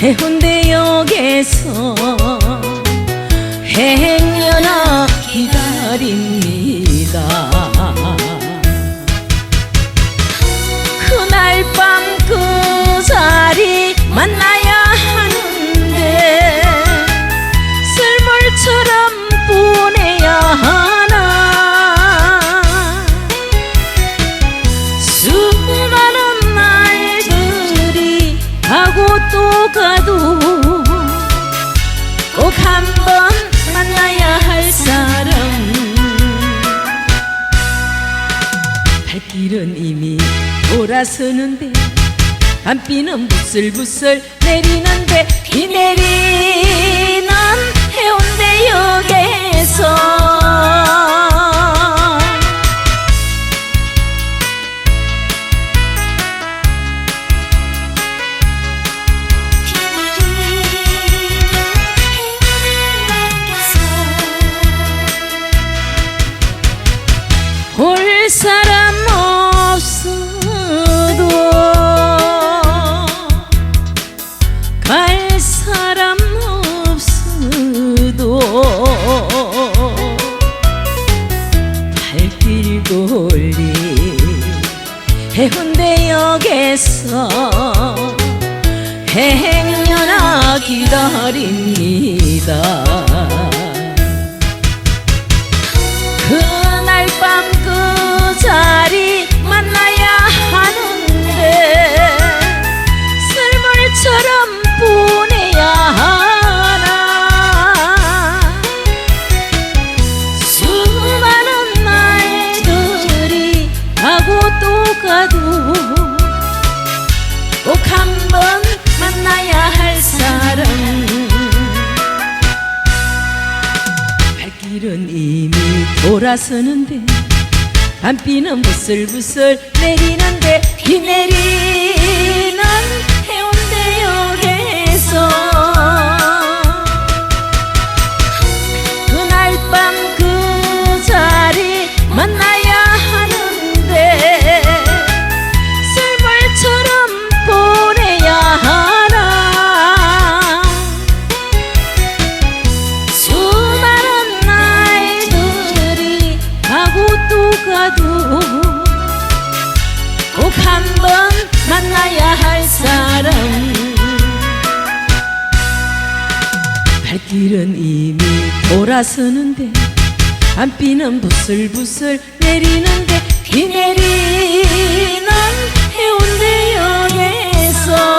해운대역에서 행여나 기다린 가도 꼭 한 번 만나야 할 사람. 발길은 이미 돌아서는데 밤비는 부슬부슬 내리는데 비 내리는 해운대 역에서 골리 해운대역에서 행여나 기다립니다 돌아서는데 밤비는 부슬부슬 내리는데 비 내리 발길은 이미 돌아서는데 밤비는 부슬부슬 내리는데 비 내리는 해운대역에서